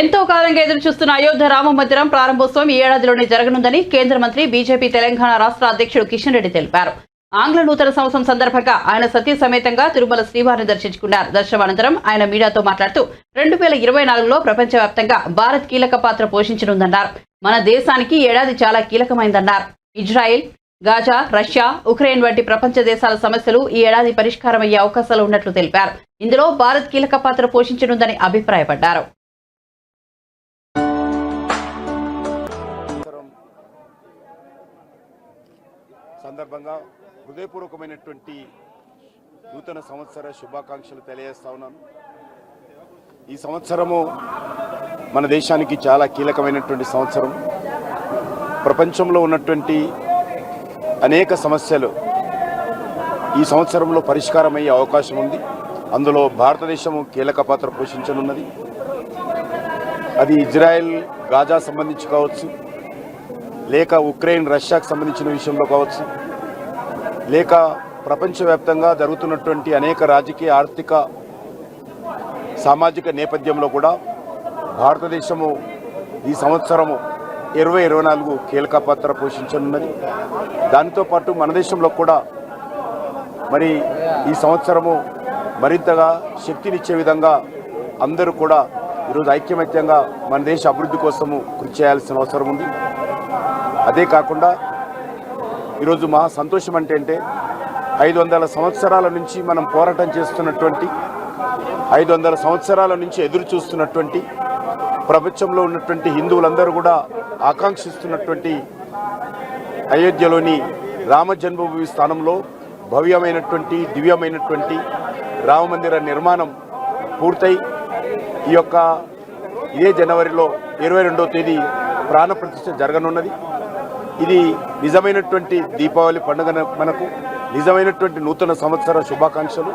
ఎంతో కాలంగా ఎదురు చూస్తున్న అయోధ్య రామ మందిరం ప్రారంభోత్సవం ఈ ఏడాదిలోనే జరగనుందని కేంద్ర మంత్రి బీజేపీ తెలంగాణ రాష్ట్ర అధ్యక్షుడు కిషన్ రెడ్డి తెలిపారు. ఆంగ్ల నూతన సంవత్సరం సందర్భంగా ఆయన సతీ సమేతంగా తిరుమల శ్రీవారిని దర్శించుకున్నారు. దర్శనానంతరం ఆయన మీడియాతో మాట్లాడుతూ రెండు వేల ఇరవై నాలుగులో ప్రపంచవ్యాప్తంగా భారత్ కీలక పాత్ర పోషించనుందన్నారు. మన దేశానికి ఏడాది చాలా కీలకమైందన్నారు. ఇజ్రాయెల్ గాజా రష్యా ఉక్రెయిన్ వంటి ప్రపంచ దేశాల సమస్యలు ఈ ఏడాది పరిష్కారమయ్యే అవకాశాలు ఉన్నట్లు తెలిపారు. ఇందులో భారత్ కీలక పాత్ర పోషించనుందని అభిప్రాయపడ్డారు. సందర్భంగా హృదయపూర్వకమైనటువంటి నూతన సంవత్సర శుభాకాంక్షలు తెలియజేస్తా ఉన్నాను. ఈ సంవత్సరము మన దేశానికి చాలా కీలకమైనటువంటి సంవత్సరం. ప్రపంచంలో ఉన్నటువంటి అనేక సమస్యలు ఈ సంవత్సరంలో పరిష్కారమయ్యే అవకాశం ఉంది. అందులో భారతదేశము కీలక పాత్ర పోషించనున్నది. అది ఇజ్రాయెల్ గాజా సంబంధించి కావచ్చు లేక ఉక్రెయిన్ రష్యాకు సంబంధించిన విషయంలో కావచ్చు లేక ప్రపంచవ్యాప్తంగా జరుగుతున్నటువంటి అనేక రాజకీయ ఆర్థిక సామాజిక నేపథ్యంలో కూడా భారతదేశము ఈ సంవత్సరము ఇరవై ఇరవై నాలుగు కీలక పాత్ర పోషించనున్నది. దానితో పాటు మన దేశంలో కూడా మరి ఈ సంవత్సరము మరింతగా శక్తినిచ్చే విధంగా అందరూ కూడా ఈరోజు ఐక్యమత్యంగా మన దేశ అభివృద్ధి కోసము కృషి చేయాల్సిన అవసరం ఉంది. అదే కాకుండా ఈరోజు మహా సంతోషం అంటే అంటే ఐదు వందల సంవత్సరాల నుంచి మనం పోరాటం చేస్తున్నటువంటి ఐదు వందల సంవత్సరాల నుంచి ఎదురు చూస్తున్నటువంటి ప్రపంచంలో ఉన్నటువంటి హిందువులందరూ కూడా ఆకాంక్షిస్తున్నటువంటి అయోధ్యలోని రామ జన్మభూమి స్థానంలో భవ్యమైనటువంటి దివ్యమైనటువంటి రామమందిర నిర్మాణం పూర్తయి ఈ యొక్క ఇదే జనవరిలో ఇరవై రెండవ తేదీ ప్రాణప్రతిష్ఠ జరగనున్నది. ఇది నిజమైనటువంటి దీపావళి పండుగ మనకు నిజమైనటువంటి నూతన సంవత్సర శుభాకాంక్షలు.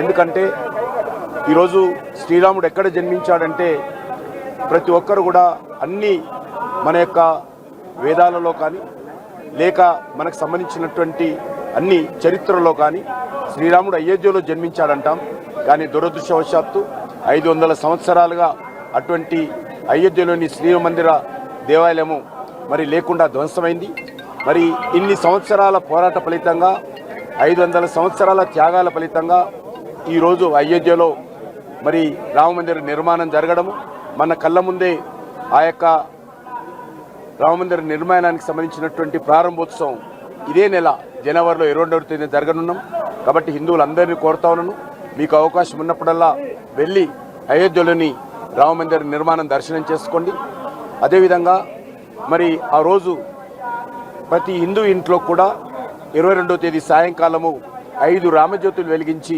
ఎందుకంటే ఈరోజు శ్రీరాముడు ఎక్కడ జన్మించాడంటే ప్రతి ఒక్కరు కూడా అన్ని మన యొక్క వేదాలలో కానీ లేక మనకు సంబంధించినటువంటి అన్ని చరిత్రలో కానీ శ్రీరాముడు అయోధ్యలో జన్మించాడంటాం. కానీ దురదృష్టవశాత్తు ఐదు వందల సంవత్సరాలుగా అటువంటి అయోధ్యలోని శ్రీ మందిర దేవాలయము మరి లేకుండా ధ్వంసమైంది. మరి ఇన్ని సంవత్సరాల పోరాట ఫలితంగా ఐదు వందల సంవత్సరాల త్యాగాల ఫలితంగా ఈరోజు అయోధ్యలో మరి రామమందిర నిర్మాణం జరగడము. మన కళ్ళ ముందే ఆ యొక్క రామమందిర నిర్మాణానికి సంబంధించినటువంటి ప్రారంభోత్సవం ఇదే నెల జనవరిలో ఇరవై రెండవ తేదీ జరగనున్నాం. కాబట్టి హిందువులందరినీ కోరుతా ఉన్నాను. మీకు అవకాశం ఉన్నప్పుడల్లా వెళ్ళి అయోధ్యలోని రామమందిర నిర్మాణం దర్శనం చేసుకోండి. అదేవిధంగా మరి ఆ రోజు ప్రతి హిందూ ఇంట్లో కూడా ఇరవై రెండవ తేదీ సాయంకాలము ఐదు రామజ్యోతులు వెలిగించి